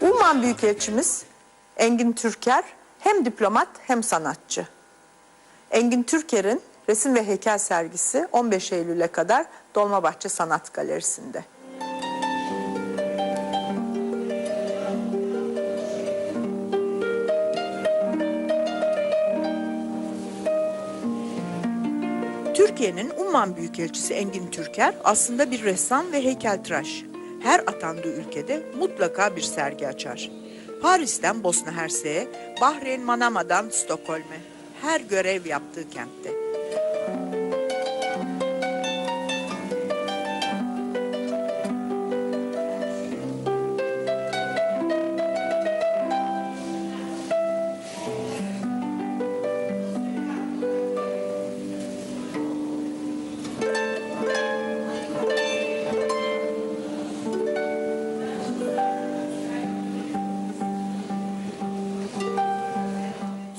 Umman Büyükelçimiz Engin Türker hem diplomat hem sanatçı. Engin Türker'in resim ve heykel sergisi 15 Eylül'e kadar Dolmabahçe Sanat Galerisi'nde. Türkiye'nin Umman Büyükelçisi Engin Türker aslında bir ressam ve heykeltıraş. Her atandığı ülkede mutlaka bir sergi açar. Paris'ten Bosna Hersek'e, Bahreyn Manama'dan Stockholm'e, her görev yaptığı kentte.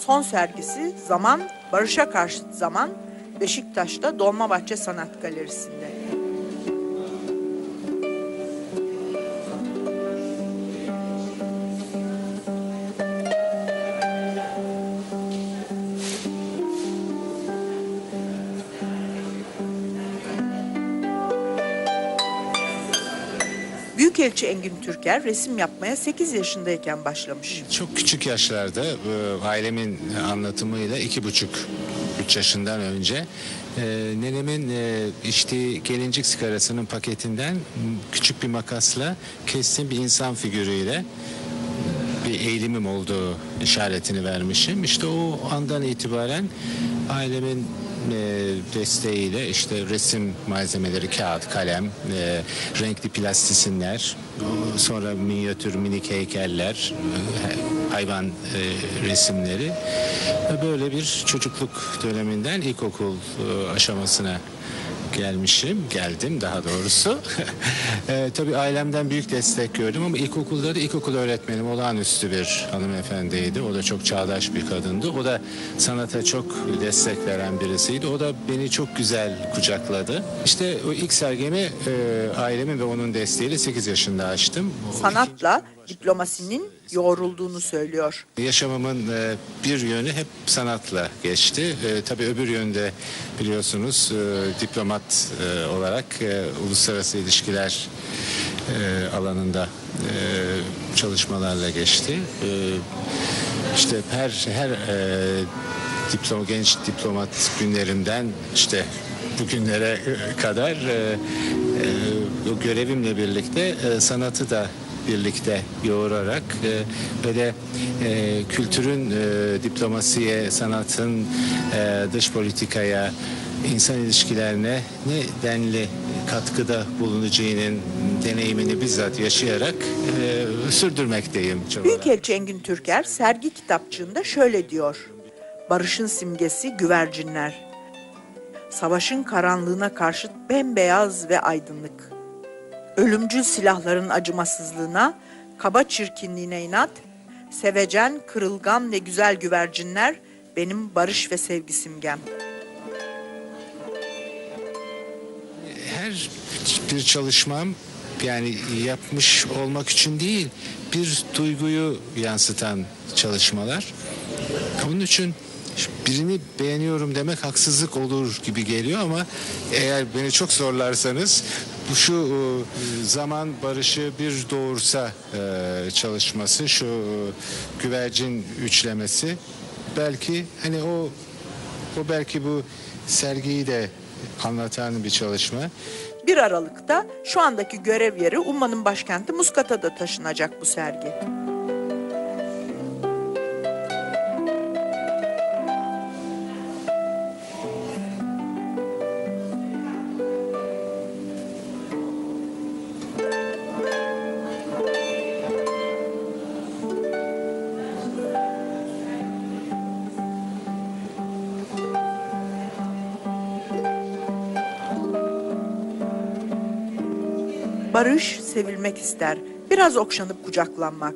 Son sergisi Zaman, Barış'a Karşıt Zaman, Beşiktaş'ta Dolmabahçe Sanat Galerisi'nde. Büyükelçi Engin Türker resim yapmaya 8 yaşındayken başlamış. Çok küçük yaşlarda e, ailemin anlatımıyla iki buçuk üç yaşından önce e, nenemin e, içtiği gelincik sigarasının paketinden küçük bir makasla kestiğim bir insan figürüyle bir eğilimim olduğu işaretini vermişim. İşte o andan itibaren ailemin e, desteğiyle işte resim malzemeleri, kağıt, kalem, e, renkli plastisinler, sonra minyatür minik heykeller, e, hayvan resimleri. Böyle bir çocukluk döneminden ilkokul e, aşamasına gelmişim, geldim daha doğrusu. e, tabii ailemden büyük destek gördüm ama ilkokulda da ilkokul öğretmenim olağanüstü bir hanımefendiydi. O da çok çağdaş bir kadındı. O da sanata çok destek veren birisiydi. O da beni çok güzel kucakladı. İşte o ilk sergimi e, ailemin ve onun desteğiyle 8 yaşında açtım. Sanatla diplomasinin yoğrulduğunu söylüyor. Yaşamımın e, bir yönü hep sanatla geçti. E, tabii öbür yönde biliyorsunuz e, diplomat olarak uluslararası ilişkiler alanında çalışmalarla geçti. İşte her her diploma genç diplomat günlerimden işte bugünlere kadar e, e, o görevimle birlikte e, sanatı da birlikte yoğurarak e, ve de e, kültürün e, diplomasiye, sanatın dış politikaya, insan ilişkilerine ne denli katkıda bulunacağının deneyimini bizzat yaşayarak e, sürdürmekteyim. Çok Büyükelçi Engin Türker sergi kitapçığında şöyle diyor. Barışın simgesi güvercinler. Savaşın karanlığına karşı bembeyaz ve aydınlık. Ölümcül silahların acımasızlığına, kaba çirkinliğine inat, sevecen, kırılgan ve güzel güvercinler benim barış ve sevgi simgem. her bir çalışmam yani yapmış olmak için değil bir duyguyu yansıtan çalışmalar. Onun için birini beğeniyorum demek haksızlık olur gibi geliyor ama eğer beni çok zorlarsanız bu şu e, zaman barışı bir doğursa e, çalışması şu e, güvercin üçlemesi belki hani o o belki bu sergiyi de anlatan bir çalışma. 1 Aralık'ta şu andaki görev yeri Umman'ın başkenti Muskata'da taşınacak bu sergi. Barış sevilmek ister, biraz okşanıp kucaklanmak.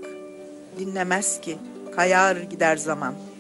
Dinlemez ki, kayar gider zaman.''